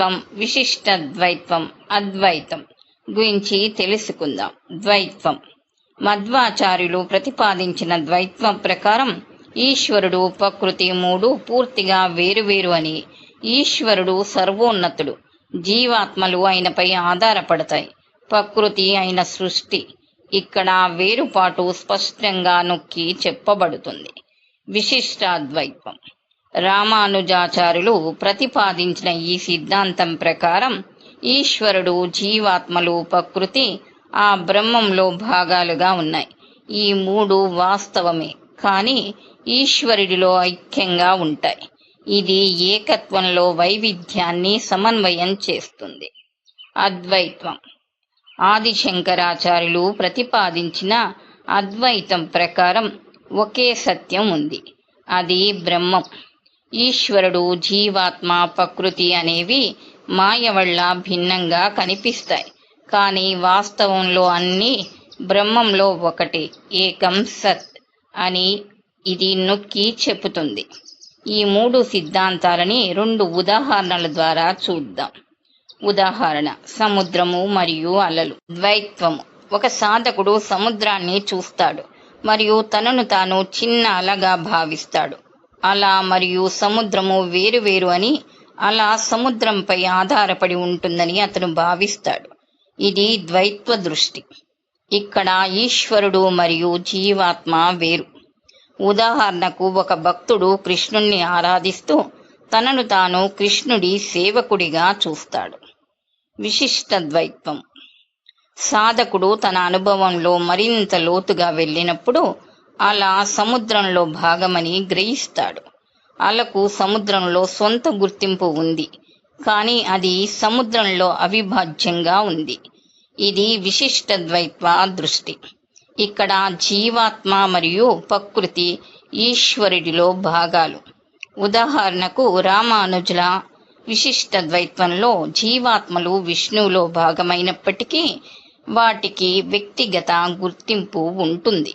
ద్వైత్వం విశిష్ట ద్వైత్వం అద్వైతం గురించి తెలుసుకుందాం. ద్వైత్వం. మధ్వాచార్యులు ప్రతిపాదించిన ద్వైత్వం ప్రకారం ఈశ్వరుడు ప్రకృతి మూడు పూర్తిగా వేరువేరు అని ఈశ్వరుడు సర్వోన్నతుడు జీవాత్మలు ఆయనపై ఆధారపడతాయి ప్రకృతి అయిన సృష్టి ఇక్కడ వేరుపాటు స్పష్టంగా నొక్కి చెప్పబడుతుంది. విశిష్టాద్వైత్వం. రామానుజాచార్యులు ప్రతిపాదించిన ఈ సిద్ధాంతం ప్రకారం ఈశ్వరుడు జీవాత్మలు ప్రకృతి ఆ బ్రహ్మంలో భాగాలుగా ఉన్నాయి. ఈ మూడు వాస్తవమే కానీ ఈశ్వరుడిలో ఐక్యంగా ఉంటాయి. ఇది ఏకత్వంలో వైవిధ్యాన్ని సమన్వయం చేస్తుంది. అద్వైత్వం. ఆదిశంకరాచార్యులు ప్రతిపాదించిన అద్వైతం ప్రకారం ఒకే సత్యం ఉంది. అది బ్రహ్మం. ఈశ్వరుడు జీవాత్మ ప్రకృతి అనేవి మాయ వల్ల భిన్నంగా కనిపిస్తాయి. కానీ వాస్తవంలో అన్నీ బ్రహ్మంలో ఒకటి ఏకం సత్ అని ఇది నొక్కి చెబుతుంది ఈ మూడు సిద్ధాంతాలని రెండు ఉదాహరణల ద్వారా చూద్దాం. ఉదాహరణ సముద్రము మరియు అలలు. ద్వైత్వము. ఒక సాధకుడు సముద్రాన్ని చూస్తాడు మరియు తనను తాను చిన్న అలగా భావిస్తాడు. అలా మరియు సముద్రము వేరువేరు అని అలా సముద్రంపై ఆధారపడి ఉంటుందని అతను భావిస్తాడు. ఇది ద్వైత్వ దృష్టి. ఇక్కడ ఈశ్వరుడు మరియు జీవాత్మ వేరు. ఉదాహరణకు ఒక భక్తుడు కృష్ణుణ్ణి ఆరాధిస్తూ తనను తాను కృష్ణుడి సేవకుడిగా చూస్తాడు. విశిష్ట ద్వైత్వం. సాధకుడు తన అనుభవంలో మరింత లోతుగా వెళ్ళినప్పుడు అలా సముద్రంలో భాగమని గ్రహిస్తాడు. అలకు సముద్రంలో సొంత గుర్తింపు ఉంది. కానీ అది సముద్రంలో అవిభాజ్యంగా ఉంది. ఇది విశిష్ట ద్వైత్వ దృష్టి. ఇక్కడ జీవాత్మ మరియు ప్రకృతి ఈశ్వరుడిలో భాగాలు. ఉదాహరణకు రామానుజుల విశిష్ట ద్వైత్వంలో జీవాత్మలు విష్ణువులో భాగమైనప్పటికీ వాటికి వ్యక్తిగత గుర్తింపు ఉంటుంది.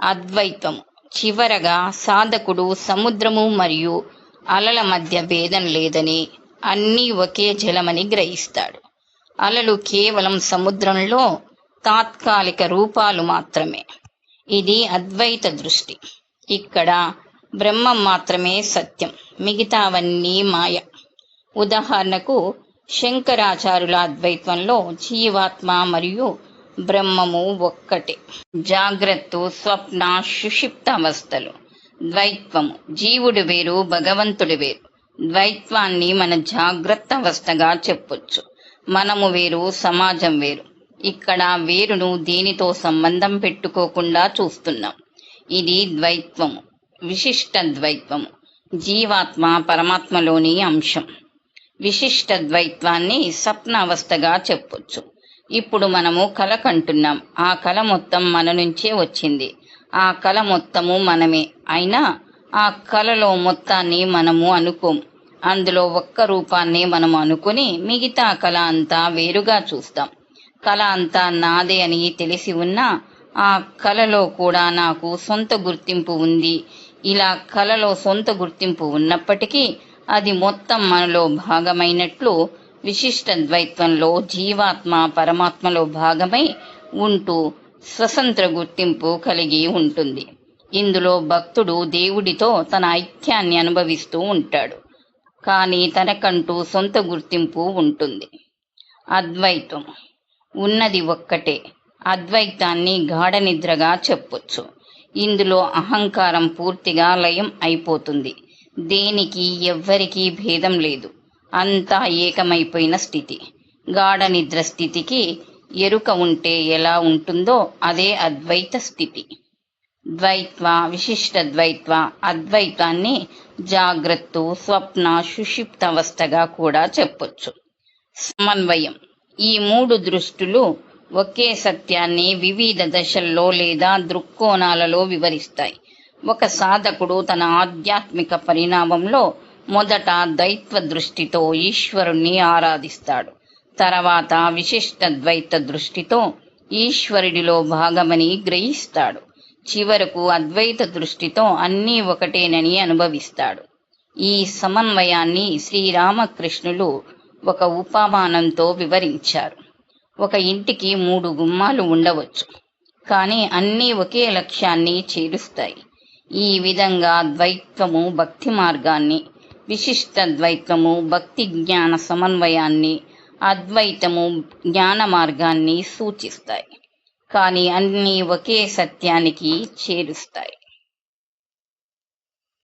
అద్వైతం. చివరగా సాధకుడు సముద్రము మరియు అలల మధ్య భేదం లేదని అన్నీ ఒకే జలమని గ్రహిస్తాడు. అలలు కేవలం సముద్రంలో తాత్కాలిక రూపాలు మాత్రమే. ఇది అద్వైత దృష్టి. ఇక్కడ బ్రహ్మం మాత్రమే సత్యం. మిగతావన్నీ మాయ. ఉదాహరణకు శంకరాచార్యుల అద్వైతంలో జీవాత్మ మరియు బ్రహ్మము ఒక్కటే. జాగ్రత్త స్వప్న సుషిప్త అవస్థలు ద్వైత్వము జీవుడు వేరు భగవంతుడు వేరు. ద్వైత్వాన్ని మన జాగ్రత్త అవస్థగా చెప్పొచ్చు. మనము వేరు సమాజం వేరు. ఇక్కడ వేరును దేనితో సంబంధం పెట్టుకోకుండా చూస్తున్నాం. ఇది ద్వైత్వము విశిష్ట ద్వైత్వము జీవాత్మ పరమాత్మలోని అంశం. విశిష్ట ద్వైత్వాన్ని స్వప్న అవస్థగా చెప్పొచ్చు. ఇప్పుడు మనము కల కంటున్నాం. ఆ కల మొత్తం మన నుంచే వచ్చింది. ఆ కల మొత్తము మనమే. అయినా ఆ కలలో మొత్తాన్ని మనము అనుకోం. అందులో ఒక్క రూపాన్ని మనం అనుకుని మిగతా కళ అంతా వేరుగా చూస్తాం. కళ అంతా నాదే అని తెలిసి ఉన్నా ఆ కళలో కూడా నాకు సొంత గుర్తింపు ఉంది. ఇలా కళలో సొంత గుర్తింపు ఉన్నప్పటికీ అది మొత్తం మనలో భాగమైనట్లు విశిష్ట ద్వైత్వంలో జీవాత్మ పరమాత్మలో భాగమై ఉంటూ స్వతంత్ర గుర్తింపు కలిగి ఉంటుంది. ఇందులో భక్తుడు దేవుడితో తన ఐక్యాన్ని అనుభవిస్తూ ఉంటాడు. కానీ తనకంటూ సొంత గుర్తింపు ఉంటుంది. అద్వైతం. ఉన్నది ఒక్కటే. అద్వైతాన్ని గాఢ నిద్రగా చెప్పొచ్చు. ఇందులో అహంకారం పూర్తిగా లయం అయిపోతుంది. దేనికి ఎవ్వరికీ భేదం లేదు. అంతా ఏకమైపోయిన స్థితి. గాఢ నిద్ర స్థితికి ఎరుక ఉంటే ఎలా ఉంటుందో అదే అద్వైత స్థితి. ద్వైత్వ విశిష్ట ద్వైత్వ అద్వైతాన్ని జాగ్రత్త స్వప్న సుషిప్త అవస్థగా కూడా చెప్పొచ్చు. సమన్వయం. ఈ మూడు దృష్టులు ఒకే సత్యాన్ని వివిధ దశల్లో లేదా దృక్కోణాలలో వివరిస్తాయి. ఒక సాధకుడు తన ఆధ్యాత్మిక పరిణామంలో మొదట దైత్వ దృష్టితో ఈశ్వరుణ్ణి ఆరాధిస్తాడు. తర్వాత విశిష్ట ద్వైత దృష్టితో ఈశ్వరుడిలో భాగమని గ్రహిస్తాడు. చివరకు అద్వైత దృష్టితో అన్నీ ఒకటేనని అనుభవిస్తాడు. ఈ సమన్వయాన్ని శ్రీరామకృష్ణులు ఒక ఉపమానంతో వివరించారు. ఒక ఇంటికి మూడు గుమ్మాలు ఉండవచ్చు కానీ అన్నీ ఒకే లక్ష్యాన్ని చేరుస్తాయి. ఈ విధంగా ద్వైత్వము భక్తి మార్గాన్ని విశిష్ట ద్వైతము భక్తి జ్ఞాన సమన్వయాన్ని అద్వైతము జ్ఞాన మార్గాన్ని సూచిస్తాయి. కానీ అన్నీ ఒకే సత్యానికి చేరుస్తాయి.